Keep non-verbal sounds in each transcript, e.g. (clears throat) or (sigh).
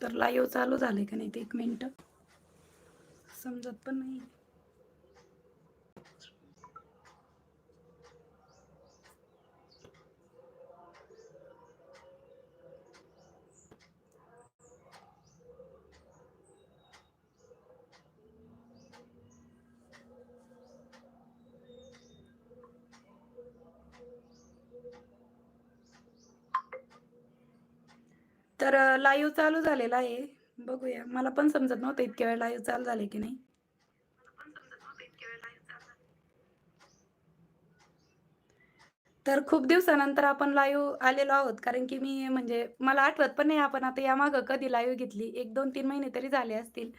तर लाईव्ह चालू झाले का नाही ते एक मिनटं समजत पण नाही तर लाईव्ह चालू झालेला आहे. बघूया. मला पण समजत नव्हतं इतक्या वेळ लाईव्ह चालू झाले की नाही. तर खूप दिवसानंतर आपण लाईव्ह आलेलो आहोत. कारण की मी म्हणजे मला आठवत पण नाही आपण आता यामागं कधी लाईव्ह घेतली. एक दोन तीन महिने तरी झाले असतील.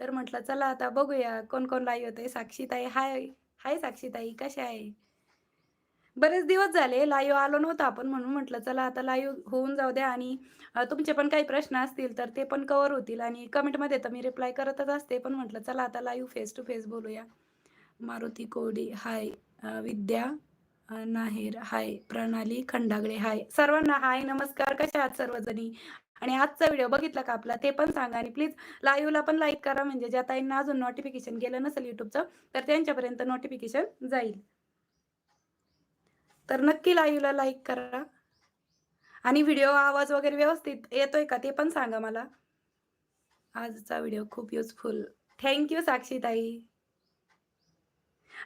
तर म्हटलं चला आता बघूया कोण कोण लाईव्ह होते साक्षीताई हाय. हाय साक्षीताई कशा आहे? बरेच दिवस झाले लाईव्ह आलो नव्हतं आपण म्हणून म्हटलं चला आता लाईव्ह होऊन जाऊ द्या. आणि तुमचे पण काही प्रश्न असतील तर ते पण कवर होतील. आणि कमेंटमध्ये तर मी रिप्लाय करतच असते पण म्हटलं चला आता लाईव्ह फेस टू फेस बोलूया. मारुती कोडी हाय विद्या नाहेर हाय प्रणाली खंडागळे हाय. सर्वांना हाय नमस्कार कशा आहात सर्वजणी? आणि आजचा व्हिडिओ बघितला का आपला ते पण सांगा. आणि प्लीज लाईव्हला पण लाईक करा म्हणजे ज्या ताईंना अजून नोटिफिकेशन गेलं नसेल युट्यूबचं तर त्यांच्यापर्यंत नोटिफिकेशन जाईल. तर नक्की लाईव्हला लाईक करा. आणि व्हिडिओ आवाज वगैरे व्यवस्थित येतोय का ते पण सांगा मला. आजचा व्हिडिओ खूप युजफुल थँक्यू साक्षीताई.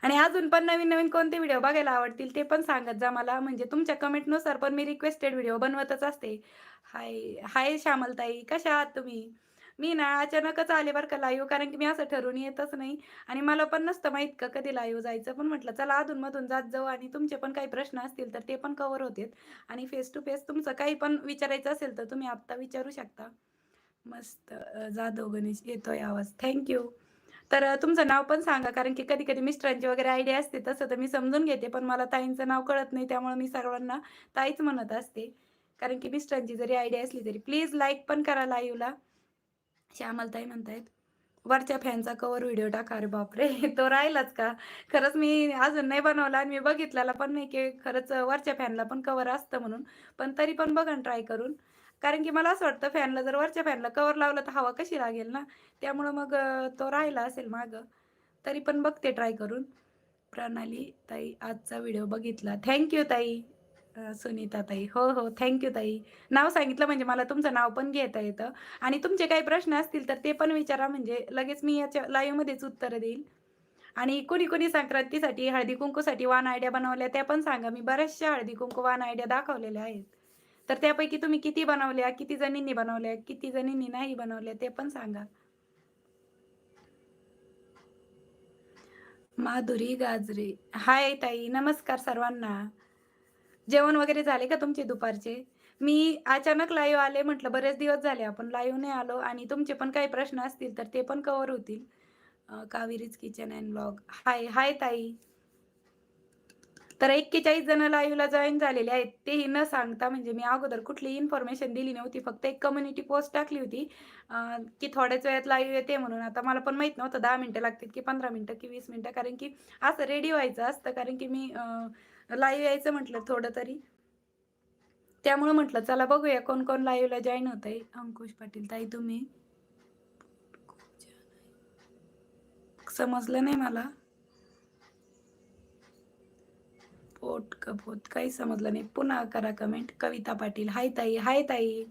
आणि अजून पण नवीन नवीन कोणते व्हिडिओ बघायला आवडतील ते पण सांगत जा मला. म्हणजे तुमच्या कमेंटनुसार पण मी रिक्वेस्टेड व्हिडिओ बनवतच असते. हाय हाय श्यामलताई कशा आहात तुम्ही? मी ना अचानकच आले बरं का लाईव्ह कारण की मी असं ठरवून येतच नाही. आणि मला पण नसतं माहीत का कधी लाईव्ह जायचं. पण म्हटलं चला अधूनमधून जात जाऊ आणि तुमचे पण काही प्रश्न असतील तर ते पण कवर होते आणि फेस टू फेस तुमचं काही पण विचारायचं असेल तर तुम्ही आत्ता विचारू शकता. मस्त जाधव गणेश येतोय आवाज. थँक्यू तर तुमचं नाव पण सांगा कारण की कधी कधी मिस्टरांची वगैरे आयडिया असते तसं तर मी समजून घेते. पण मला ताईंचं नाव कळत नाही त्यामुळे मी सर्वांना ताईच म्हणत असते. कारण की मिस्टरांची जरी आयडिया असली तरी प्लीज लाईक पण करा लाईव्हला श्यामलताई म्हणतायत वरच्या फॅनचा कवर व्हिडिओ टाका अरे बापरे (laughs) तो राहिलाच का? खरंच मी अजून नाही बनवला आणि मी बघितलेला पण नाही की खरंच वरच्या फॅनला पण कवर असतं म्हणून पण तरी पण बघा ट्राय करून. कारण की मला असं वाटतं फॅनला जर वरच्या फॅनला कवर लावलं तर हवा कशी लागेल ना? त्यामुळं मग तो राहिला असेल मागं. तरी पण बघते ट्राय करून. प्रणाली ताई आजचा व्हिडिओ बघितला. थँक्यू ताई. सुनीता ताई हो हो. थँक्यू ताई. नाव सांगितलं म्हणजे मला तुमचं नाव पण घेता येतं. आणि तुमचे काही प्रश्न असतील तर ते पण विचारा. म्हणजे लगेच मी याच्या लाईव्हमध्येच उत्तरं देईल. आणि कोणी कोणी संक्रांतीसाठी हळदी कुंकूसाठी वान आयडिया बनवल्या त्या पण सांगा. मी बऱ्याचशा हळदी कुंकू वान आयडिया दाखवलेल्या आहेत. तर त्यापैकी तुम्ही किती बनवल्या किती जणींनी बनवल्या किती जणींनी नाही बनवल्या ते पण सांगा. माधुरी गाजरे. हाय ताई. नमस्कार सर्वांना. जेवण वगैरे झाले का तुमचे दुपारचे? मी अचानक लाईव्ह आले म्हटलं बरेच दिवस झाले आपण लाईव्ह नाही आलो आणि तुमचे पण काही प्रश्न असतील तर ते पण कवर होतील. Kaveri's kitchen and blog hi hi ताई. तर एक्केचाळीस जण लाईव्हला जॉईन झालेले आहेत तेही न सांगता म्हणजे मी अगोदर कुठली इन्फॉर्मेशन दिली नव्हती फक्त एक कम्युनिटी पोस्ट टाकली होती की थोड्याच वेळात लाईव्ह येते म्हणून. आता मला पण माहीत नव्हतं दहा मिनटं लागतील की पंधरा मिनटं की वीस मिनटं कारण की असं रेडी व्हायचं असतं कारण की मी लाईव्ह यायचं म्हटलं थोडं तरी. त्यामुळं म्हटलं चला बघूया कोण कोण लाईव्हला जॉईन होत आहे अंकुश पाटील ताई तुम्ही? समजलं नाही मला. पोट कपोत काही समजलं नाही. पुन्हा करा कमेंट कविता पाटील हाय ताई हाय ताई.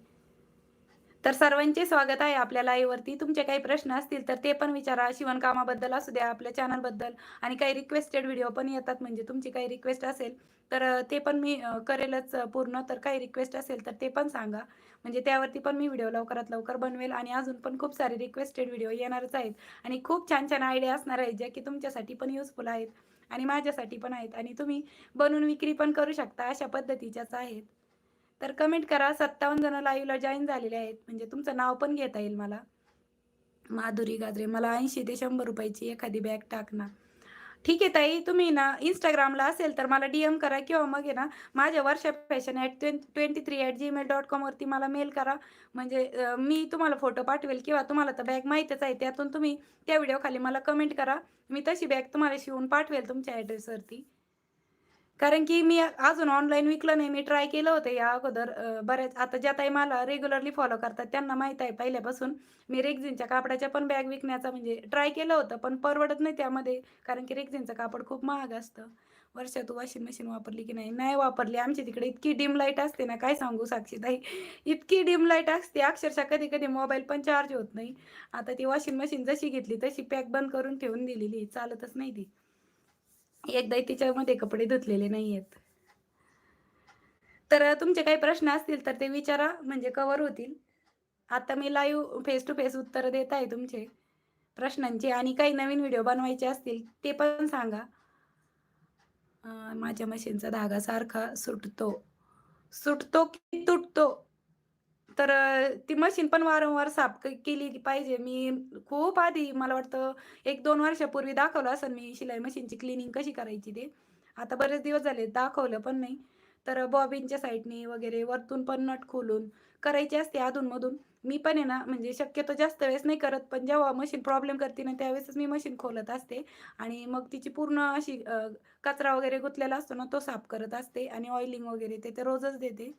तर सर्वांचे स्वागत आहे आपल्या लाईव्हवरती तुमचे काही प्रश्न असतील तर ते पण विचारा. शिवणकामाबद्दल असू द्या आपल्या चॅनलबद्दल आणि काही रिक्वेस्टेड व्हिडिओ पण येतात म्हणजे तुमची काही रिक्वेस्ट असेल तर ते पण मी करेलच पूर्ण. तर काही रिक्वेस्ट असेल तर ते पण सांगा. म्हणजे त्यावरती पण मी व्हिडिओ लवकरात लवकर बनवेल आणि अजून पण खूप सारे रिक्वेस्टेड व्हिडिओ येणारच आहेत. आणि खूप छान छान आयडिया असणार आहेत ज्या की तुमच्यासाठी पण युजफुल आहेत आणि माझ्यासाठी पण आहेत. आणि तुम्ही बनवून विक्री पण करू शकता अशा पद्धतीच्याच आहेत. तर कमेंट करा. सत्तावन्न जण लाईव्हला जॉईन झालेले आहेत. म्हणजे तुमचं नाव पण घेता येईल मला. माधुरी गाजरे मला ऐंशी ते शंभर रुपयाची एखादी बॅग टाकणार. ठीक आहे ताई तुम्ही ना इंस्टाग्रामला असेल तर मला डी एम करा किंवा मग आहे ना माझ्या Varsha fashion at twenty three at Gmail dot कॉमवरती मला मेल करा. म्हणजे मी तुम्हाला फोटो पाठवेल किंवा तुम्हाला तर बॅग माहीतच आहे. त्यातून तुम्ही त्या व्हिडिओ खाली मला कमेंट करा. मी तशी बॅग तुम्हाला शिवून पाठवेल तुमच्या ॲड्रेसवरती कारण की मी अजून ऑनलाईन विकलं नाही. मी ट्राय केलं होतं या अगोदर बऱ्याच आता ज्या ताई मला रेग्युलरली फॉलो करतात त्यांना माहीत आहे पहिल्यापासून मी रेक्झिनच्या कापडाच्या पण बॅग विकण्याचा म्हणजे ट्राय केलं होतं, पण परवडत नाही त्यामध्ये. कारण की रेक्झिनचं कापड खूप महाग असतं. वर्षात वॉशिंग मशीन वापरली की नाही? नाही वापरली. आमच्या तिकडे इतकी डिम लाइट असते ना, काय सांगू साक्षीताई. इतकी डिम लाइट असते अक्षरशः कधी-कधी मोबाईल पण चार्ज होत नाही. आता ती वॉशिंग मशीन जशी घेतली तशी पॅक बंद करून ठेवून दिलेली चालतच नाही ती. एकदाही तिच्यामध्ये कपडे धुतलेले नाही आहेत तर तुमचे काही प्रश्न असतील तर ते विचारा म्हणजे कवर होतील. आता मी लाईव्ह फेस टू फेस उत्तर देत आहे तुमचे प्रश्नांचे आणि काही नवीन व्हिडिओ बनवायचे असतील ते पण सांगा. माझ्या मशीनचा धागा सारखा सुटतो. सुटतो की तुटतो? तर ती मशीन पण वारंवार साफ क केली पाहिजे. मी खूप आधी मला वाटतं 1-2 वर्षापूर्वी दाखवलं असं मी शिलाई मशीनची क्लिनिंग कशी करायची ते. आता बरेच दिवस झाले दाखवलं पण नाही. तर बॉबिनच्या साइडनी वगैरे वरतून पण नट खोलून करायची असते अधून-मधून. मी पण आहे ना, म्हणजे शक्यतो जास्त वेळेस नाही करत, पण जेव्हा मशीन प्रॉब्लेम करते ना, त्यावेळेसच मी मशीन खोलत असते आणि मग तिची पूर्ण अशी कचरा वगैरे गुंतलेला असतो ना, तो साफ करत असते आणि ऑइलिंग वगैरे ते तर रोजच देते.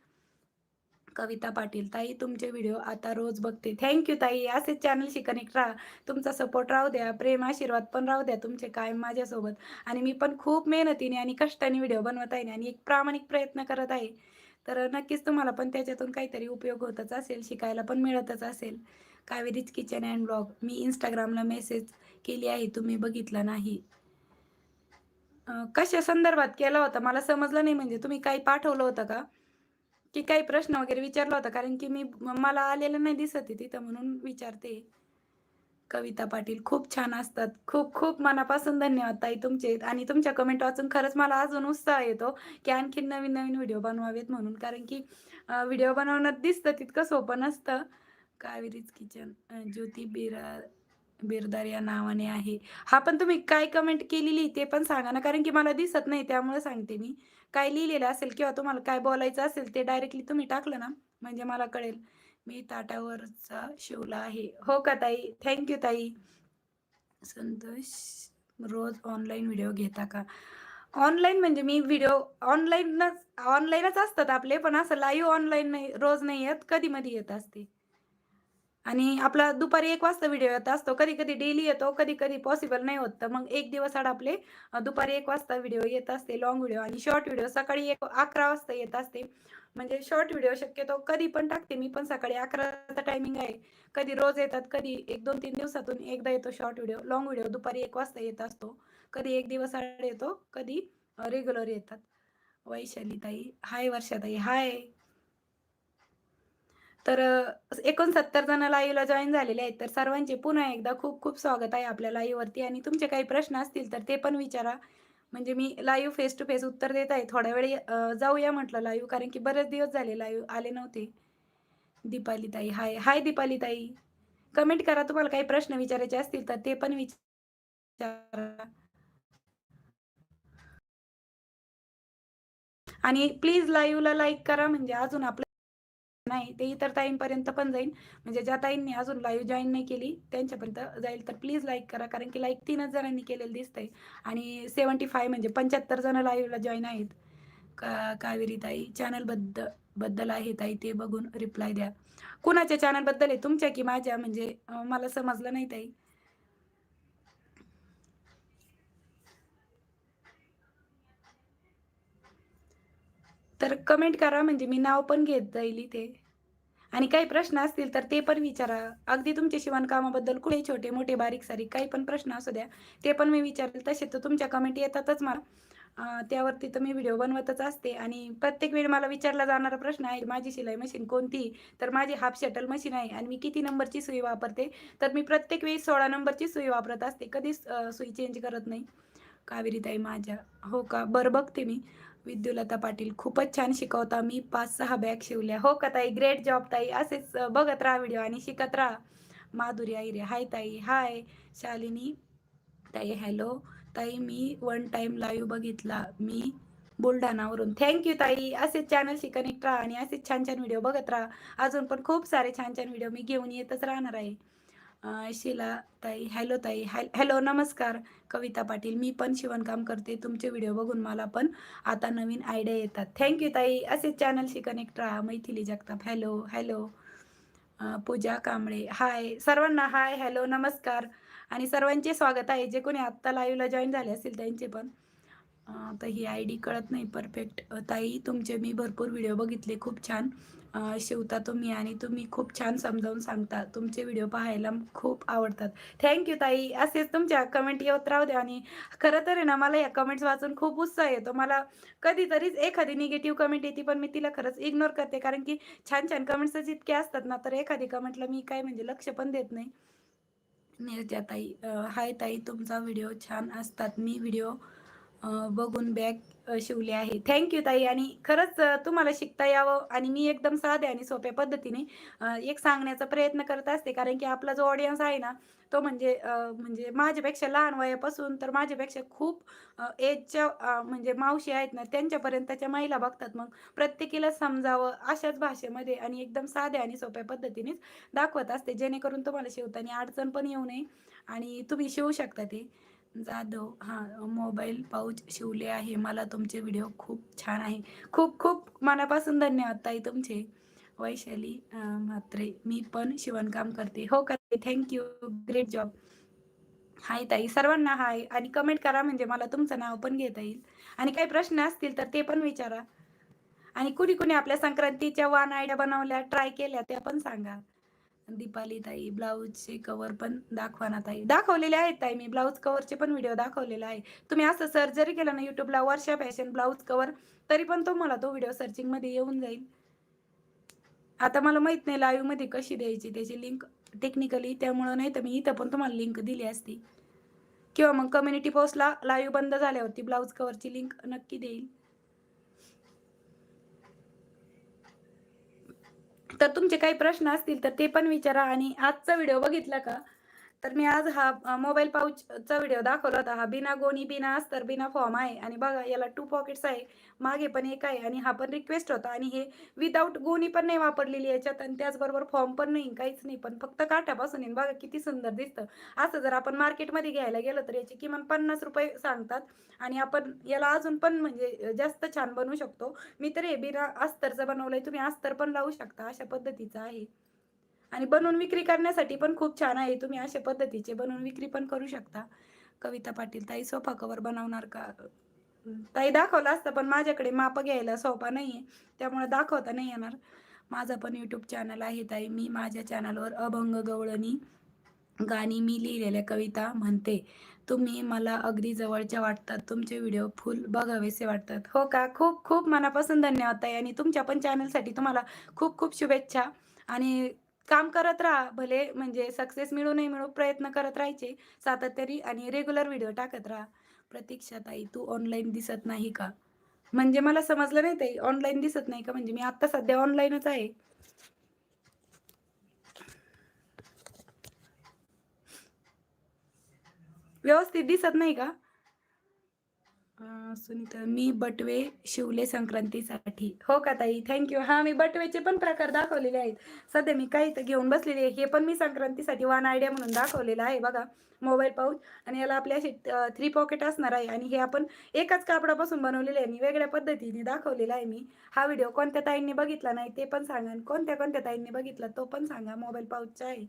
कविता पाटील, ताई तुमचे व्हिडिओ आता रोज बघते. थँक्यू ताई. असेच चॅनलशी कनेक्ट राहा. तुमचा सपोर्ट राहू द्या, प्रेम, आशीर्वाद पण राहू द्या तुमचे कायम माझ्यासोबत. आणि मी पण खूप मेहनतीने आणि कष्टाने व्हिडिओ बनवत आहे आणि एक प्रामाणिक प्रयत्न करत आहे. तर नक्कीच तुम्हाला पण त्याच्यातून काहीतरी उपयोग होतच असेल, शिकायला पण मिळतच असेल. Kaveri's kitchen and blog. मी इंस्टाग्रामला मेसेज केली आहे, तुम्ही बघितला नाही. कशा संदर्भात केला होता? मला समजलं नाही म्हणजे तुम्ही काही पाठवलं होतं का? की काही प्रश्न वगैरे विचारला होता? कारण की मी मला आलेलं नाही दिसत आहे तिथं म्हणून विचारते. कविता पाटील खूप छान असतात. खूप खूप मनापासून धन्यवाद ताई तुमचे आणि तुमच्या कमेंट वाचून खरंच मला अजून उत्साह येतो, की आणखीन नवीन-नवीन व्हिडिओ बनवावेत म्हणून. कारण की व्हिडिओ बनवणं दिसतं तितकं सोपं नसतं. कावेरीज किचन ज्योती बिरा बिरदार या नावाने आहे. हा पण तुम्ही काय कमेंट केलेली ते पण सांगा ना, कारण की मला दिसत नाही त्यामुळे सांगते मी. काय लिहिलेलं असेल किंवा तुम्हाला काय बोलायचं असेल ते डायरेक्टली तुम्ही टाकलं ना, म्हणजे मला कळेल. मी ताटावरचा शिवला आहे. हो का ताई? थँक्यू ताई. संतोष, रोज ऑनलाईन व्हिडिओ घेता का? ऑनलाईन म्हणजे मी व्हिडिओ ऑनलाईनच ऑनलाईनच असतात आपले, पण असं लाईव्ह ऑनलाईन नाही, रोज नाही येत, कधी-मधी येत असते. आणि आपला दुपारी एक वाजता व्हिडिओ येत असतो. कधी-कधी डेली येतो, कधी-कधी पॉसिबल नाही होत. तर मग एक दिवस आड आपले दुपारी एक वाजता व्हिडिओ येत असते, लॉंग व्हिडिओ आणि शॉर्ट व्हिडिओ सकाळी एक 11 वाजता येत असते. म्हणजे शॉर्ट व्हिडिओ शक्यतो कधी पण टाकते मी, पण सकाळी 11चा टायमिंग आहे. कधी रोज येतात, कधी 1, 2, 3 दिवसातून एकदा येतो शॉर्ट व्हिडिओ. लॉंग व्हिडिओ दुपारी एक वाजता येत असतो. कधी एक दिवस आड येतो, कधी रेग्युलर येतात. वैशाली ताई, हाय वर्षाताई, हाय. तर एकोणसत्तर जण लाईव्हला जॉईन झालेले आहेत. तर सर्वांचे पुन्हा एकदा खूप-खूप स्वागत आहे आपल्या लाईव्हवरती आणि तुमचे काही प्रश्न असतील तर ते पण विचारा. म्हणजे मी लाईव्ह फेस टू फेस उत्तर देत आहे. थोड्या वेळ जाऊया म्हटलं लाईव्ह कारण की बरेच दिवस झाले लाईव्ह आले नव्हते. दीपाली ताई, हाय. हाय दीपाली ताई. कमेंट करा तुम्हाला काही प्रश्न विचारायचे असतील तर ते पण विचारा. आणि प्लीज लाईव्हला लाईक करा म्हणजे अजून आपलं नाही, ते इतर ताईंपर्यंत पण जाईल. म्हणजे ज्या ताईंनी अजून लाईव्ह जॉईन नाही केली, त्यांच्यापर्यंत जाईल. तर प्लीज लाईक करा. कारण की लाईक तीनच जणांनी केलेलं दिसतंय आणि 75 म्हणजे 75 जण लाईव्हला जॉईन आहेत. का कावेरी ताई चॅनलबद्दल बद्दल आहे ताई, ते बघून रिप्लाय द्या. कुणाच्या चॅनलबद्दल आहे? तुमच्या की माझ्या? म्हणजे मला समजलं नाही ताई. तर कमेंट करा म्हणजे मी नाव पण घेत जाईल इथे. आणि काही प्रश्न असतील तर ते पण विचारा. अगदी तुमच्या शिवणकामाबद्दल कुठे छोटे-मोठे, बारीक-सारीक काही पण प्रश्न असू द्या, ते पण मी विचारेल. तसे तर तुमच्या कमेंट येतातच मला. त्यावरती तर मी व्हिडिओ बनवतच असते आणि प्रत्येक वेळी मला विचारला जाणारा प्रश्न आहे, माझी शिलाई मशीन कोणती? तर माझी हाफ शटल मशीन आहे आणि मी किती नंबरची सुई वापरते? तर मी प्रत्येक वेळी 16 नंबरची सुई वापरत असते. कधीच सुई चेंज करत नाही. कावेरीताई माझ्या हो का? बरं बघते मी. विद्युलता पाटील, खूपच छान शिकवता. मी 5-6 बॅग शिवल्या. हो का ताई? ग्रेट जॉब ताई. असेच बघत राहा व्हिडिओ आणि शिकत राहा. माधुरी आईरे हाय ताई, हाय. शालिनी ताई, हॅलो. ताई, मी वन टाईम लाईव्ह बघितला. मी बुलढाणावरून. थँक्यू ताई. असेच चॅनलशी कनेक्ट राहा आणि असेच छान-छान व्हिडिओ बघत राहा. अजून पण खूप सारे छान-छान व्हिडिओ मी घेऊन येतच राहणार आहे. शिला शीला ताई हॅलो ताई हॅ हॅलो नमस्कार. कविता पाटील मी पण शिवणकाम करते. तुमचे व्हिडिओ बघून मला पण आता नवीन आयडिया येतात. थँक्यू ताई. असेच चॅनलशी कनेक्ट राहा. Maithili Jagtap. Hello hello Pooja Kamble. Hi सर्वांना हाय हॅलो नमस्कार. आणि सर्वांचे स्वागत आहे. जे कोणी आत्ता लाईव्हला जॉईन झाले असतील त्यांचे पण. तर ही आय डी कळत नाही. परफेक्ट ताई तुमचे मी भरपूर व्हिडिओ बघितले. खूप छान. शिवता तुम्ही आणि तुम्ही खूप छान समजावून सांगता. तुमचे व्हिडिओ पाहायला खूप आवडतात. थँक्यू ताई. असेच तुमच्या कमेंट येत राहू द्या आणि खरं तर आहे ना मला या कमेंट्स वाचून खूप उत्साह येतो. मला कधीतरीच एखादी निगेटिव्ह कमेंट येते पण मी तिला खरंच इग्नोर करते. कारण की छान छान कमेंट्सच इतके असतात ना तर एखादी कमेंटला मी काय म्हणजे लक्ष पण देत नाही. निर्जा ताई हाय ताई तुमचा व्हिडिओ छान असतात. मी व्हिडिओ बघून बॅग शिवले आहे. थँक्यू ताई. आणि खरंच तुम्हाला शिकता यावं आणि मी एकदम साध्या आणि सोप्या पद्धतीने एक सांगण्याचा प्रयत्न करत असते. कारण की आपला जो ऑडियन्स आहे ना तो म्हणजे म्हणजे माझ्यापेक्षा लहान वयापासून तर माझ्यापेक्षा खूप एजच्या म्हणजे मावशी आहेत ना त्यांच्यापर्यंतच्या महिला बघतात. मग प्रत्येकीला समजावं अशाच भाषेमध्ये आणि एकदम साध्या आणि सोप्या पद्धतीनेच दाखवत असते. जेणेकरून तुम्हाला शिवताना अडचण पण येऊ नये आणि तुम्ही शिवू शकता ते. जाधव हां मोबाईल पाऊच शिवले आहे. मला तुमचे व्हिडिओ खूप छान आहे. खूप खूप मनापासून धन्यवाद ताई तुमचे. वैशाली म्हात्रे मी पण शिवणकाम करते. हो करते. थँक्यू ग्रेट जॉब हाय ताई. सर्वांना हाय आणि कमेंट करा म्हणजे मला तुमचं नाव पण घेता येईल. आणि काही प्रश्न असतील तर ते पण विचारा. आणि कुणी कुणी आपल्या संक्रांतीच्या वान आयडिया बनवल्या ट्राय केल्या त्या पण सांगा. दीपाली ताई ब्लाऊजचे कवर पण दाखवा ना ताई. दाखवलेले आहेत ताई मी ब्लाऊज कवरचे पण व्हिडिओ दाखवलेला आहे. तुम्ही असं सर्च जरी केलं ना युट्यूबला वर्षा फॅशन ब्लाऊज कवर तरी पण तो मला तो व्हिडिओ सर्चिंगमध्ये येऊन जाईल. आता मला माहीत नाही लाईव्हमध्ये कशी द्यायची त्याची लिंक टेक्निकली त्यामुळं नाही तर मी इथं पण तुम्हाला लिंक दिली असती. किंवा मग कम्युनिटी पोस्टला लाईव्ह बंद झाल्यावरती ब्लाऊज कवरची लिंक नक्की देईल. तर तुमचे काही प्रश्न असतील तर ते पण विचारा आणि आजचा व्हिडिओ बघितला का? तर मी आज हा मोबाईल पाऊचचा व्हिडिओ दाखवला होता. हा बिना गोणी बिना अस्तर बिना फॉर्म आहे. आणि बघा याला टू पॉकेट्स आहे. मागे पण एक आहे. आणि हा पण रिक्वेस्ट होता. आणि हे विदाऊट गोणी पण नाही वापरलेली याच्यात. आणि त्याचबरोबर फॉर्म पण नाही. काहीच नाही. पण फक्त काठापासून येईन बघा किती सुंदर दिसतं. असं जर आपण मार्केटमध्ये घ्यायला गेलो तर याची किमान पन्नास रुपये सांगतात. आणि आपण याला अजून पण म्हणजे जास्त छान बनवू शकतो. मी तर हे बिना अस्तरचं बनवलंय. तुम्ही अस्तर पण लावू शकता. अशा पद्धतीचं आहे. आणि बनवून विक्री करण्यासाठी पण खूप छान आहे. तुम्ही अशा पद्धतीचे बनवून विक्री पण करू शकता. कविता पाटील ताई सोफा कवर बनवणार का? ताई दाखवलं असतं पण माझ्याकडे माप घ्यायला सोफा नाही आहे त्यामुळे दाखवता नाही येणार. माझं पण यूट्यूब चॅनल आहे ताई. मी माझ्या चॅनलवर अभंग गवळणी गाणी मी लिहिलेल्या कविता म्हणते. तुम्ही मला अगदी जवळच्या वाटतात. तुमचे व्हिडिओ फुल बघावेसे वाटतात. हो का? खूप खूप मनापासून धन्यवाद ताई. आणि तुमच्या पण चॅनलसाठी तुम्हाला खूप खूप शुभेच्छा. आणि काम करत राहा भले म्हणजे सक्सेस मिळू नाही मिळू प्रयत्न करत राहायचे सातत्याने आणि रेग्युलर व्हिडिओ टाकत राहा. प्रतीक्षा ताई तू ऑनलाईन दिसत नाही का? म्हणजे मला समजलं नाही ताई ऑनलाईन दिसत नाही का? म्हणजे मी आता सध्या ऑनलाईनच आहे. व्यवस्थित दिसत नाही का? सुनीता मी बटवे शिवले संक्रांतीसाठी. हो का ताई? थँक्यू हा मी बटवेचे पण प्रकार दाखवलेले आहेत. सध्या मी काही तर घेऊन बसलेली आहे. हे पण मी संक्रांतीसाठी वन आयडिया म्हणून दाखवलेलं आहे. बघा मोबाईल पाऊच आणि याला आपल्या थ्री पॉकेट असणार आहे. आणि हे आपण एकाच कापडापासून बनवलेले आहे आणि वेगळ्या पद्धतीने दाखवलेला आहे मी. हा व्हिडिओ कोणत्या ताईंनी बघितला नाही ते पण सांगा. आणि कोणत्या कोणत्या ताईंनी बघितला तो पण सांगा. मोबाईल पाऊचचा आहे.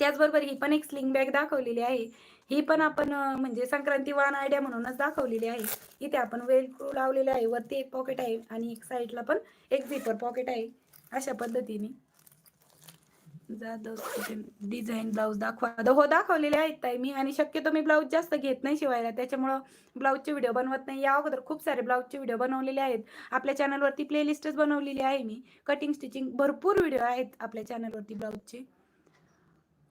त्याचबरोबर ही पण एक स्लिंग बॅग दाखवलेली आहे. ही पण आपण म्हणजे संक्रांती वाण आयडिया म्हणूनच दाखवलेली आहे. इथे आपण वेल लावलेले आहे. वरती एक पॉकेट आहे आणि एक साईडला पण एक झिपर पॉकेट आहे. अशा पद्धतीने. डिझाईन ब्लाऊज दाखवा. हो दाखवलेले आहेत ताई मी आणि शक्यतो मी ब्लाऊज जास्त घेत नाही शिवायला. त्याच्यामुळं ब्लाऊजचे व्हिडिओ बनवत नाही. या अगोदर खूप सारे ब्लाऊजचे व्हिडिओ बनवलेले आहेत. आपल्या चॅनलवरती प्लेलिस्टच बनवलेली आहे मी. कटिंग स्टिचिंग भरपूर व्हिडिओ आहेत आपल्या चॅनलवरती ब्लाऊजचे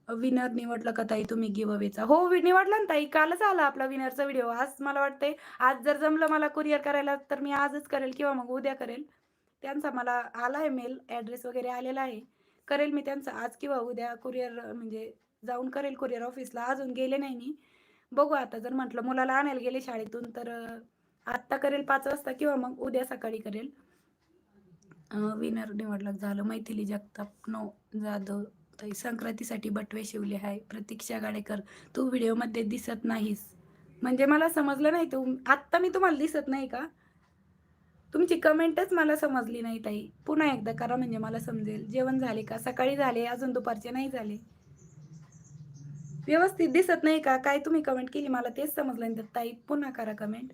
विनर निवडलं का ताई तुम्ही गिव अवेचा हो वि- निवडला ना ताई. कालच आला आपला विनरचा व्हिडिओ आज मला वाटतंय आज जर जमलं मला कुरिअर करायला तर मी आजच करेल किंवा मग उद्या करेल. त्यांचा मला आला आहे मेल ॲड्रेस वगैरे आलेला आहे. करेल मी त्यांचा आज किंवा उद्या कुरिअर म्हणजे जाऊन करेल कुरिअर ऑफिसला अजून गेले नाही मी. बघू आता जर म्हटलं मुलाला आणायला गेले शाळेतून तर आत्ता करेल पाच वाजता किंवा मग उद्या सकाळी करेल. विनर निवडलं झालं मैथिली जगताप नो जाधव. ताई संक्रांतीसाठी बटवे शिवले आहे प्रतीक्षा गाडेकर तू व्हिडिओमध्ये दिसत नाहीस. म्हणजे मला समजलं नाही तू. आत्ता मी तुम्हाला दिसत नाही का? तुमची कमेंटच मला समजली नाही ताई. पुन्हा एकदा करा म्हणजे मला समजेल. जेवण झाले का? सकाळी झाले अजून दुपारचे नाही झाले. व्यवस्थित दिसत नाही का? काय तुम्ही कमेंट केली? मला तेच समजलं नाही तर ताई पुन्हा करा कमेंट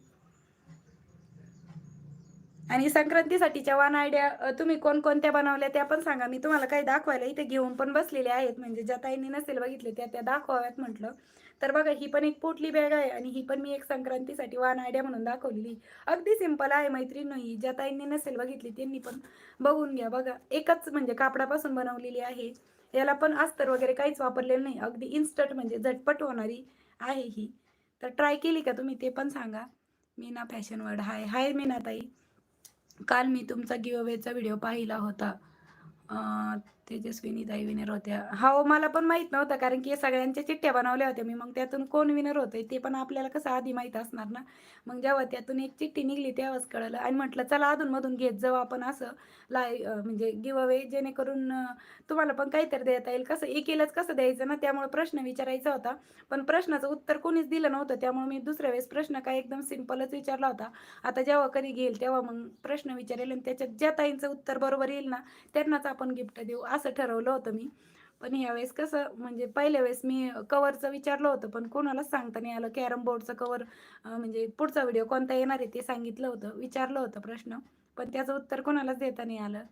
आणि संक्रांतीसाठीच्या वान आयडिया तुम्ही कोणकोणत्या बनवल्या त्या पण सांगा. मी तुम्हाला काही दाखवायला इथे घेऊन पण बसलेले आहेत. म्हणजे ज्या ताईंनी नसेल बघितले त्या त्या दाखवाव्यात म्हटलं. तर बघा ही पण एक पोटली बॅग आहे आणि ही पण मी एक संक्रांतीसाठी वान आयडिया म्हणून दाखवलेली. अगदी सिंपल आहे मैत्रीण ही ज्या ताईंनी नसेल बघितली त्यांनी पण बघून घ्या. बघा एकच म्हणजे कापडापासून बनवलेली आहे. याला पण अस्तर वगैरे काहीच वापरलेलं नाही. अगदी इन्स्टंट म्हणजे झटपट होणारी आहे ही. तर ट्राय केली का तुम्ही ते पण सांगा. Meena fashion world hi hi Meena ताई. काल मी तुमचा गिवअवेचा व्हिडिओ पाहिला होता. तेजस्विनी दाई विनर होत्या. हो मला पण माहीत नव्हतं कारण की सगळ्यांच्या चिठ्ठ्या बनवल्या होत्या. मी मग त्यातून कोण विनर होतंय ते पण आपल्याला कसं आधी माहीत असणार ना? मग जेव्हा त्यातून एक चिठ्ठी निघली तेव्हाच कळलं. आणि म्हटलं चला अधूनमधून घेत जाऊ आपण असं. लाय म्हणजे म्हणजे गिवअवे जेणेकरून तुम्हाला पण काहीतरी देता येईल. कसं एकेलाच कसं द्यायचं ना? त्यामुळे प्रश्न विचारायचा होता. पण प्रश्नाचं उत्तर कोणीच दिलं नव्हतं त्यामुळे मी दुसऱ्या वेळेस प्रश्न काय एकदम सिम्पलच विचारला होता. आता जेव्हा कधी घेईल तेव्हा मग प्रश्न विचारेल आणि त्याच्यात ज्या ताईंचं उत्तर बरोबर येईल ना त्यांनाच आपण गिफ्ट देऊ. असं असं ठरवलं होतं मी. पण यावेळेस कसं म्हणजे पहिल्या वेळेस मी कवरचं विचारलं होतं पण कोणालाच सांगता नाही आलं. कॅरम बोर्डचं कवर म्हणजे पुढचा व्हिडिओ कोणता येणार आहे ते सांगितलं होतं विचारलं होतं प्रश्न. पण त्याचं उत्तर कोणालाच देता नाही आलं.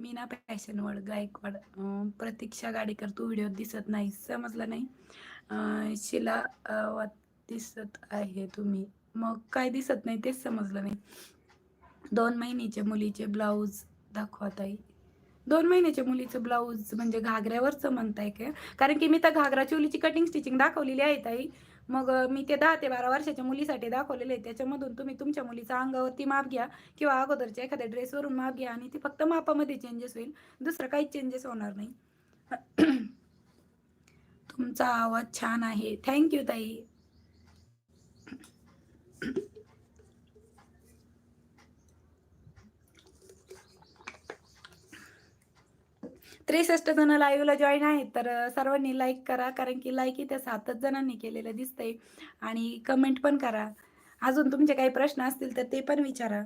मीना फॅशनवड गायकवाड प्रतीक्षा गाडीकर तू व्हिडिओ दिसत नाही समजलं नाही. शिला दिसत आहे तुम्ही. मग काय दिसत नाही तेच समजलं नाही. दोन महिन्याच्या मुलीचे ब्लाऊज दाखवत आहे दोन महिन्याच्या मुलीचं ब्लाऊज म्हणजे घागऱ्यावरचं म्हणताय काय? कारण की मी तर घागरा चोलीची कटिंग स्टिचिंग दाखवलेली आहे ताई. मग मी ते दहा ते बारा वर्षाच्या मुलीसाठी दाखवलेले आहे त्याच्यामधून तुम्ही तुमच्या मुलीचा अंगावरती माप घ्या किंवा अगोदरच्या एखाद्या ड्रेसवरून माप घ्या आणि ती फक्त मापामध्ये चेंजेस होईल. दुसरं काहीच चेंजेस होणार नाही. (clears throat) तुमचा आवाज छान आहे. थँक्यू ताई. त्रेसष्ट जण लाईव्हला जॉईन आहेत तर सर्वांनी लाईक करा कारण की लाईक इथे सातच जणांनी केलेलं दिसतंय. आणि कमेंट पण करा. अजून तुमचे काही प्रश्न असतील तर ते पण विचारा.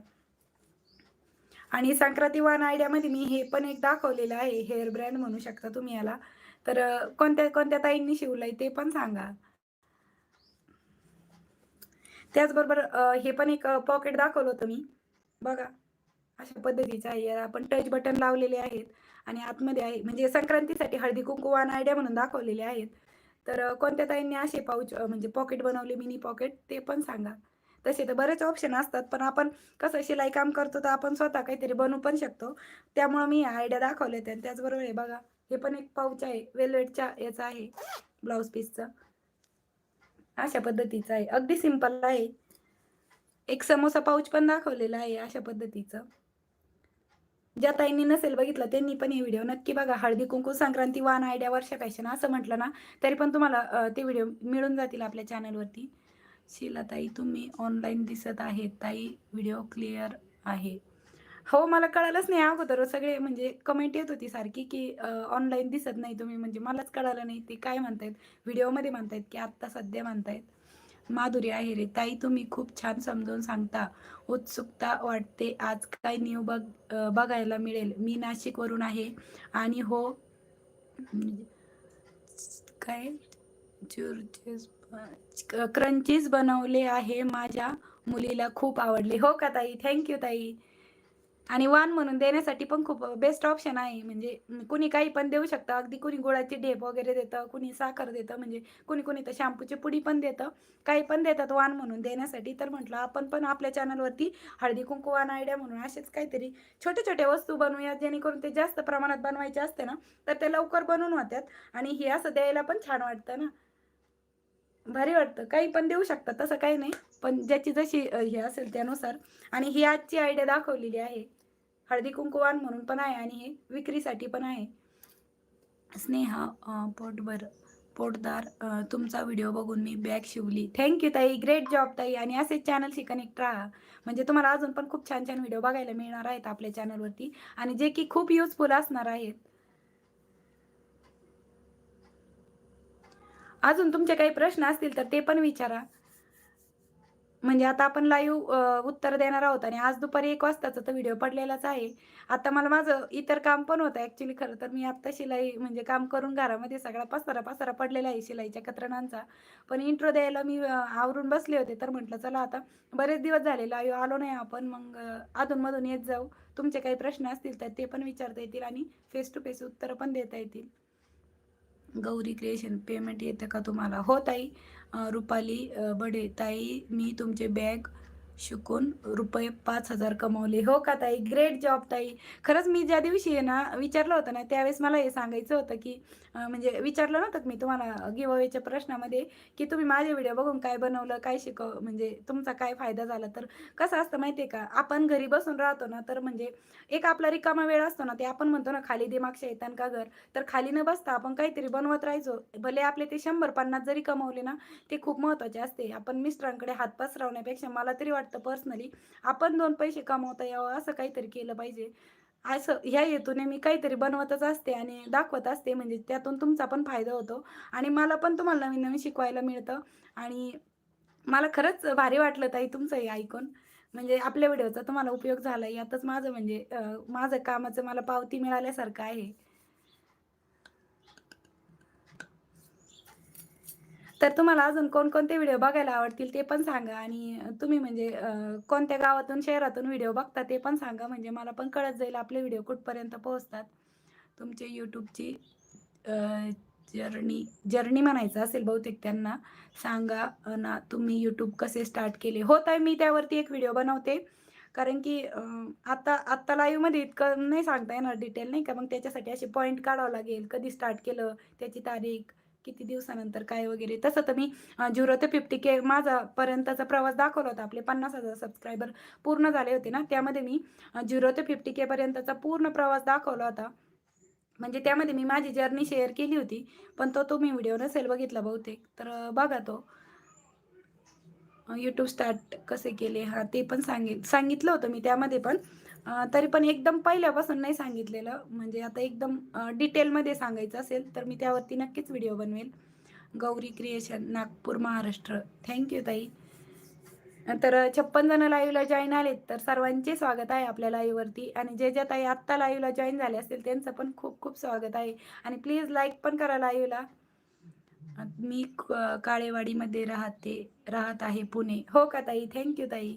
आणि संक्रांती वान आयडियामध्ये मी हे पण एक दाखवलेलं आहे हेअर ब्रँड म्हणू शकता तुम्ही याला. तर कोणत्या कोणत्या ताईंनी शिवलंय ते पण सांगा. त्याचबरोबर हे पण एक पॉकेट दाखवलं होतं मी. बघा अशा पद्धतीचं आहे. आपण टच बटन लावलेले आहेत. आणि आतमध्ये आहे. म्हणजे संक्रांतीसाठी हळदी कुंकू वान आयडिया म्हणून दाखवलेले आहेत. तर कोणत्या ताईंनी असे पाऊच म्हणजे पॉकेट बनवले मिनी पॉकेट ते पण सांगा. तसे तर बरेच ऑप्शन असतात पण आपण कसं शिलाई काम करतो तर आपण स्वतः काहीतरी बनवू पण शकतो. त्यामुळं मी आयडिया दाखवले त्या त्याचबरोबर हे बघा हे पण एक पाऊच आहे. वेलवेटच्या याचा आहे ब्लाऊज पीसचा. अशा पद्धतीचं आहे. अगदी सिंपल आहे. एक समोसा पाऊच पण दाखवलेला आहे अशा पद्धतीचं. ज्या ताईंनी नसेल बघितलं त्यांनी पण हे व्हिडिओ नक्की बघा. हळदी कुंकू संक्रांती वान आयडिया वर्षा फॅशन असं म्हटलं ना तरी पण तुम्हाला ते व्हिडिओ मिळून जातील आपल्या चॅनलवरती. शिला ताई तुम्ही ऑनलाईन दिसत आहे ताई व्हिडिओ क्लिअर आहे. हो मला कळालंच नाही अगोदर. सगळे म्हणजे कमेंट येत होती सारखी की ऑनलाईन दिसत नाही तुम्ही. म्हणजे मलाच कळालं नाही. ते काय म्हणतायत? व्हिडिओमध्ये म्हणतायत की आत्ता सध्या म्हणतायत. माधुरी आहे रे. ताई तुम्ही खूप छान समजून सांगता. उत्सुकता वाटते. आज काय न्यू बघ बघायला मिळेल. मी नाशिकवरून आहे. आणि हो म्हणजे काय? चुरचेस क्रंचीस बनवले आहे. माझ्या मुलीला खूप आवडले. हो का ताई? थँक्यू ताई. आणि वान म्हणून देण्यासाठी पण खूप बेस्ट ऑप्शन आहे. म्हणजे कुणी काही पण देऊ शकतं. अगदी कुणी गुळाची ढेप वगैरे देतं कुणी साखर देतं म्हणजे कुणी कुणी तर शॅम्पूची पुडी पण देतं. काही पण देतात वान म्हणून देण्यासाठी. तर म्हटलं आपण पण आपल्या चॅनलवरती हळदी कुंकू वान आयडिया म्हणून असेच काहीतरी छोटे छोटे वस्तू बनवूया जेणेकरून ते जास्त प्रमाणात बनवायचे असते ना तर ते लवकर बनवून होतात आणि हे असं द्यायला पण छान वाटतं ना. भारी वाटतं. काही पण देऊ शकतात. तसं काही नाही. पण ज्याची जशी हे असेल त्यानुसार. आणि ही आजची आयडिया दाखवलेली आहे. हळदी कुंकुवान म्हणून पण आहे आणि हे विक्रीसाठी पण आहे. स्नेहा पोटभर पोटदार तुमचा व्हिडिओ बघून मी बॅग शिवली. थँक्यू ताई. ग्रेट जॉब ताई. आणि असेच चॅनलशी कनेक्ट राहा. म्हणजे तुम्हाला अजून पण खूप छान छान व्हिडिओ बघायला मिळणार आहेत आपल्या चॅनलवरती आणि जे की खूप युजफुल असणार आहेत. अजून तुमचे काही प्रश्न असतील तर ते पण विचारा. म्हणजे आता आपण लाईव्ह उत्तर देणार आहोत आणि आज दुपारी एक वाजताचा तर व्हिडिओ पडलेलाच आहे. आता मला माझं इतर काम पण होतं ॲक्च्युली खरं तर. मी आत्ता शिलाई म्हणजे काम करून घरामध्ये सगळा पसारा पसारा पडलेला आहे शिलाईच्या कतरणांचा. पण इंट्रो द्यायला मी आवरून बसले होते तर म्हटलं चला आता बरेच दिवस झाले लाईव्ह आलो नाही आपण मग अधूनमधून येत जाऊ. तुमचे काही प्रश्न असतील तर ते पण विचारता येतील आणि फेस टू फेस उत्तरं पण देता येतील. गौरी क्रिएशन पेमेंट येतं का तुम्हाला? हो ताई. रुपाली बडे ताई मी तुमचे बॅग शिकून रुपये पाच हजार कमवले. हो का ताई? ग्रेट जॉब ताई. खरंच मी ज्या दिवशी आहे ना विचारलं होतं ना त्यावेळेस मला हे सांगायचं होतं की म्हणजे विचारलं नव्हतं मी तुम्हाला गिवावेच्या प्रश्नामध्ये की तुम्ही माझे व्हिडिओ बघून काय बनवलं काय शिकव म्हणजे तुमचा काय फायदा झाला? तर कसं असतं माहिती आहे का? आपण घरी बसून राहतो ना तर म्हणजे एक आपला रिकामा वेळ असतो ना ते आपण म्हणतो ना खाली दिमाग शैतान का घर? तर खाली न बसता आपण काहीतरी बनवत राहायचो. भले आपले ते शंभर पन्नास जरी कमवले ना ते खूप महत्त्वाचे असते. आपण मिस्टरांकडे हात पसरवण्यापेक्षा मला तरी वाटतं पर्सनली आपण दोन पैसे कमावता यावं असं काहीतरी केलं पाहिजे. असं ह्या हेतूने मी काहीतरी बनवतच असते आणि दाखवत असते म्हणजे त्यातून तुमचा पण फायदा होतो. आणि मला पण तुम्हाला नवीन नवीन शिकवायला मिळतं. आणि मला खरंच भारी वाटलं ताई तुमचं हे ऐकून. म्हणजे आपल्या व्हिडिओचा तुम्हाला उपयोग झाला यातच माझं म्हणजे माझं कामाचं मला पावती मिळाल्यासारखं आहे. तर तुम्हाला अजून कोणकोणते व्हिडिओ बघायला आवडतील ते पण सांगा. आणि तुम्ही म्हणजे कोणत्या गावातून शहरातून व्हिडिओ बघता ते पण सांगा. म्हणजे मला पण कळत जाईल आपले व्हिडिओ कुठपर्यंत पोहोचतात. तुमचे यूट्यूबची जर्नी जर्नी म्हणायचं असेल बहुतेक त्यांना. सांगा ना तुम्ही यूट्यूब कसे स्टार्ट केले. होत आहे मी त्यावरती एक व्हिडिओ बनवते. कारण की आता आत्ता लाईव्हमध्ये इतकं नाही सांगता येणार डिटेल नाही का? मग त्याच्यासाठी असे पॉईंट काढावं लागेल. कधी स्टार्ट केलं त्याची तारीख किती दिवसानंतर काय वगैरे. तसं तर मी झिरो ते फिफ्टी के माझा पर्यंतचा प्रवास दाखवला होता. आपले पन्नास हजार सबस्क्रायबर पूर्ण झाले होते ना. त्यामध्ये मी झिरो ते फिफ्टी के पर्यंतचा पूर्ण प्रवास दाखवला होता. म्हणजे त्यामध्ये मी माझी जर्नी शेअर केली होती पण तो तुम्ही व्हिडिओ नसेल बघितला बहुतेक. तर बघा तो. यूट्यूब स्टार्ट कसे केले हा ते पण सांगित सांगितलं होतं मी त्यामध्ये पण. तरी पण एकदम पहिल्यापासून नाही सांगितलेलं. म्हणजे आता एकदम डिटेलमध्ये सांगायचं असेल तर मी त्यावरती नक्कीच व्हिडिओ बनवेल. Gauri creation Nagpur Maharashtra. Thank you ताई. तर छप्पन जण लाईव्हला जॉईन आलेत तर सर्वांचे स्वागत आहे आपल्या लाईव्हवरती आणि जे ज्या ताई आत्ता लाईव्हला जॉईन झाले असतील त्यांचं पण खूप खूप स्वागत आहे. आणि प्लीज लाईक पण करा लाईव्हला मी क- काळेवाडीमध्ये राहते राहत आहे पुणे. हो का ताई? थँक्यू ताई.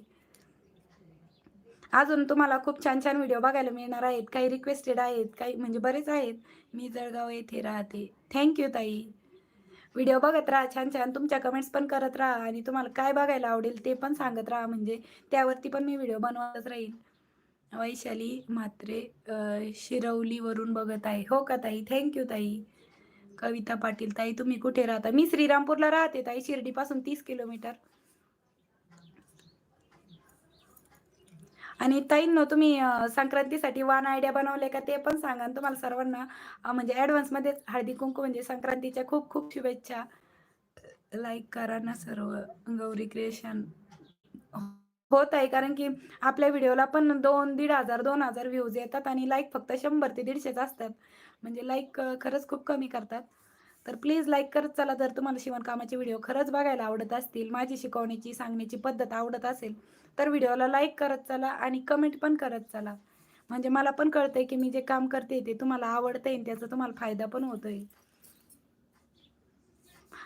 अजून तुम्हाला खूप छान छान व्हिडिओ बघायला मिळणार आहेत. काही रिक्वेस्टेड आहेत काही म्हणजे बरेच आहेत. मी जळगाव येथे राहते. थँक्यू ताई. व्हिडिओ बघत राहा छान छान. तुमच्या कमेंट्स पण करत राहा आणि तुम्हाला काय बघायला आवडेल ते पण सांगत राहा. म्हणजे त्यावरती पण मी व्हिडिओ बनवतच राहील वैशाली म्हात्रे शिरवलीवरून बघत आहे. हो का ताई? थँक्यू ताई. कविता पाटील ताई तुम्ही कुठे राहता? मी श्रीरामपूरला राहते ताई. शिर्डीपासून तीस किलोमीटर. आणि ताईंनो तुम्ही संक्रांतीसाठी वान आयडिया बनवले का ते पण सांगा तुम्हाला सर्वांना म्हणजे ॲडव्हान्समध्ये हळदी कुंकू म्हणजे संक्रांतीच्या खूप खूप शुभेच्छा. लाईक करा ना सर्व गौरी क्रिएशन. होत आहे कारण की आपल्या व्हिडिओला पण दोन दीड हजार दोन हजार व्ह्यूज येतात आणि लाईक फक्त शंभर ते दीडशेच असतात. म्हणजे लाईक खरंच खूप कमी करतात. तर प्लीज लाईक करत चला. जर तुम्हाला शिवणकामाचे व्हिडिओ खरंच बघायला आवडत असतील माझी शिकवण्याची सांगण्याची पद्धत आवडत असेल तर व्हिडिओला लाईक करत चला आणि कमेंट पण करत चला. म्हणजे मला पण कळतंय की मी जे काम करते ते तुम्हाला आवडतंय आणि त्याचा तुम्हाला फायदा पण होतोय.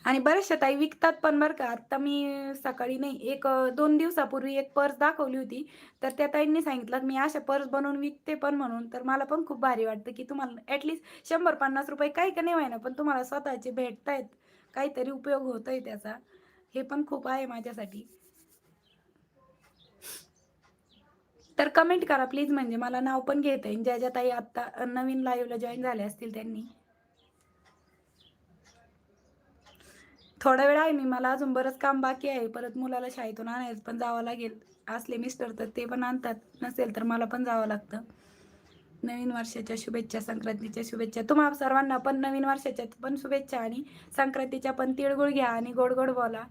आणि बऱ्याचशा ताई विकतात पण बरं का. आत्ता मी सकाळी नाही एक दोन दिवसापूर्वी एक पर्स दाखवली होती. तर त्या ताईंनी सांगितलं मी अशा पर्स बनवून विकते पण म्हणून. तर मला पण खूप भारी वाटतं की तुम्हाला ॲटलिस्ट शंभर पन्नास रुपये काही का नाही व्हायना पण तुम्हाला स्वतःचे भेटतायत. काहीतरी उपयोग होतोय त्याचा. हे पण खूप आहे माझ्यासाठी. तर कमेंट करा प्लीज म्हणजे मला नाव पण घेता येईल. ज्या ज्या ताई आत्ता नवीन लाईव्हला जॉईन झाल्या असतील त्यांनी. थोडा वेळ आहे मी मला अजून बरंच काम बाकी आहे. परत मुलाला शाळेतून आणायचं पण जावं लागेल. असले मिस्टर तर ते पण आणतात. नसेल तर मला पण जावं लागतं. नवीन वर्षाच्या शुभेच्छा संक्रांतीच्या शुभेच्छा. तुम्हाला सर्वांना पण नवीन वर्षाच्या पण शुभेच्छा आणि संक्रांतीच्या पण तिळगुळ घ्या आणि गोड गोड बोला.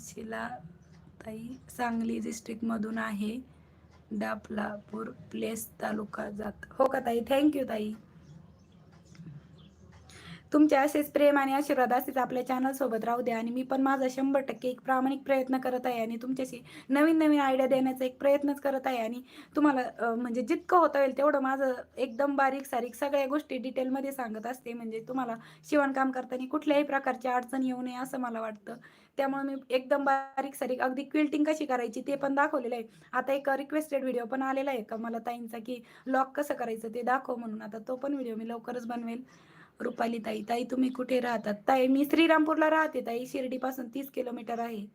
शिला ताई सांगली डिस्ट्रिक्टमधून आहे. डापलापूर प्लेस तालुका जात. हो का ताई? थँक्यू ताई. तुमचे असेच प्रेम आणि आशीर्वाद असेच आपल्या चॅनल सोबत राहू द्या आणि मी पण माझा शंभर टक्के एक प्रामाणिक प्रयत्न करत आहे आणि तुमच्याशी नवीन नवीन आयडिया देण्याचा एक प्रयत्नच करत आहे आणि तुम्हाला म्हणजे जितकं होता येईल तेवढं माझं एकदम बारीक सारीक सगळ्या गोष्टी डिटेलमध्ये सांगत असते. म्हणजे तुम्हाला शिवणकाम करताना कुठल्याही प्रकारची अडचण येऊ नये असं मला वाटतं. त्यामुळे मी एकदम बारीक सारीक अगदी क्विल्टिंग कशी करायची ते पण दाखवलेलं आहे. आता एक रिक्वेस्टेड व्हिडिओ पण आलेला आहे का मला ताईंचा की लॉक कसं करायचं ते दाखव म्हणून. आता तो पण व्हिडिओ मी लवकरच बनवेल. रुपाली ताई ताई तुम्ही कुठे राहतात? ताई मी श्रीरामपूरला राहते ताई. शिर्डी पासून तीस किलोमीटर आहे.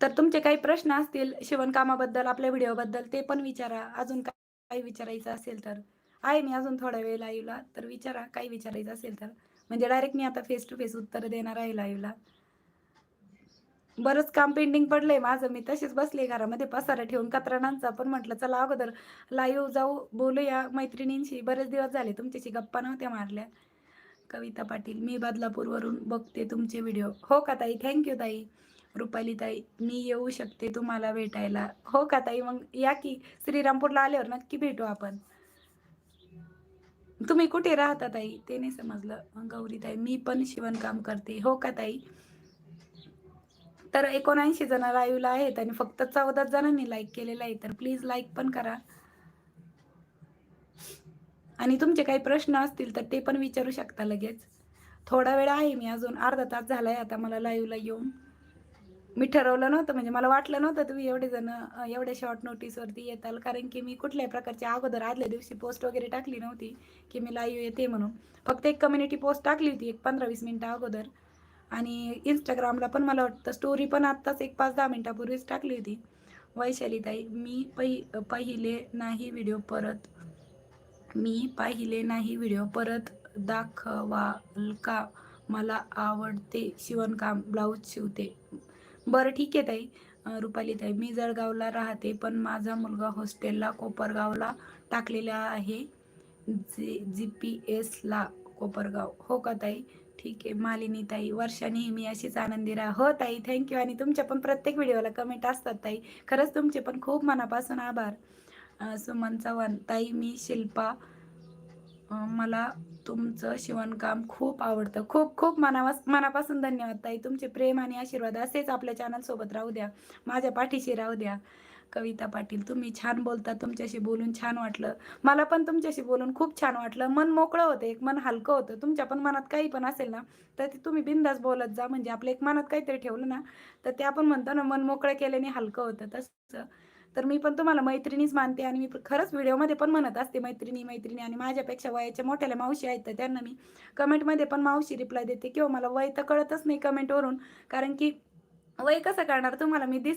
तर तुमचे काही प्रश्न असतील शिवणकामाबद्दल आपल्या व्हिडिओबद्दल ते पण विचारा. अजून काही विचारायचं असेल तर. आहे मी अजून थोडा वेळ लाईव्हला तर विचारा. काही विचारायचं असेल तर. म्हणजे डायरेक्ट मी आता फेस टू फेस उत्तर देणार आहे लाईव्हला बरंच काम पेंडिंग पडलंय माझं. मी तशीच बसले घरामध्ये पसारा ठेवून कत्राणांचा पण म्हटलं चला अगोदर लाईव्ह जाऊ बोलूया मैत्रिणींशी. बरेच दिवस झाले तुमच्याशी गप्पा नव्हत्या मारल्या. कविता पाटील मी बदलापूरवरून बघते तुमचे व्हिडिओ हो का ताई? थँक्यू ताई. रुपाली ताई मी येऊ शकते तुम्हाला भेटायला. हो का ताई? मग या की श्रीरामपूरला आल्यावर नक्की भेटू आपण. तुम्ही कुठे राहता ताई? ते नाही समजलं. गौरी ताई मी पण शिवणकाम करते. हो का ताई? तर एकोणऐंशी जण लाईव्हला आहेत आणि फक्त चौदा जणांनी लाईक केलेलं आहे. तर प्लीज लाईक पण करा. आणि तुमचे काही प्रश्न असतील तर ते पण विचारू शकता लगेच. थोडा वेळ आहे मी अजून अर्धा तास झालाय आता मला लाईव्हला येऊन. मी ठरवलं नव्हतं म्हणजे मला वाटलं नव्हतं तुम्ही एवढे जण एवढ्या शॉर्ट नोटीसवरती येताल. कारण की मी कुठल्याही प्रकारच्या अगोदर आदल्या दिवशी पोस्ट वगैरे टाकली नव्हती की मी लाईव्ह येते म्हणून. फक्त एक कम्युनिटी पोस्ट टाकली होती एक पंधरा वीस मिनटं अगोदर. आणि इंस्टाग्रामला पण मला वाटतं स्टोरी पण आत्ताच एक पाच दहा मिनटापूर्वीच टाकली होती. वैशालीताई मी पहि पाहिले नाही व्हिडिओ परत मी पाहिले नाही व्हिडिओ परत दाखवाल का? मला आवडते शिवणकाम ब्लाऊज शिवते. बरं ठीक आहे ताई. रुपालीताई रुपाली ताई मी जळगावला राहते पण माझा मुलगा हॉस्टेलला कोपरगावला टाकलेला आहे. जी जी पी एसला कोपरगाव. हो का ताई? ठीक आहे. मालिनी ताई वर्षा नेहमी अशीच आनंदी राहा. हो ताई थँक्यू आणि तुमच्या पण प्रत्येक व्हिडिओला कमेंट असतात ताई. खरंच तुमचे पण खूप मनापासून आभार. सुमन चव्हाण ताई मी शिल्पा मला तुमचं शिवणकाम खूप आवडतं. खूप खूप मनावास मनापासून धन्यवाद ताई. तुमचे प्रेम आणि आशीर्वाद असेच आपल्या चॅनल सोबत राहू द्या. माझ्या पाठीशी राहू द्या. कविता पाटील तुम्ही छान बोलता तुमच्याशी बोलून छान वाटलं. मला पण तुमच्याशी बोलून खूप छान वाटलं. मन मोकळं होतं एक मन हलकं होतं. तुमच्या पण मनात काही पण असेल ना तर ते तुम्ही बिंदास बोलत जा. म्हणजे आपल्या एक मनात काहीतरी ठेवलं ना तर ते आपण म्हणतो ना मन मोकळं केल्याने हलकं होतं तसं. तर मी पण तुम्हाला मैत्रिणीच मानते आणि मी खरंच व्हिडिओमध्ये पण म्हणत असते मैत्रिणी मैत्रिणी आणि माझ्यापेक्षा वयाच्या मोठ्याल्या मावशी आहेत तर त्यांना मी कमेंटमध्ये पण मावशी रिप्लाय देते. किंवा मला वय तर कळतच नाही कमेंटवरून कारण की वय कसं करणार तुम्हाला मी दिस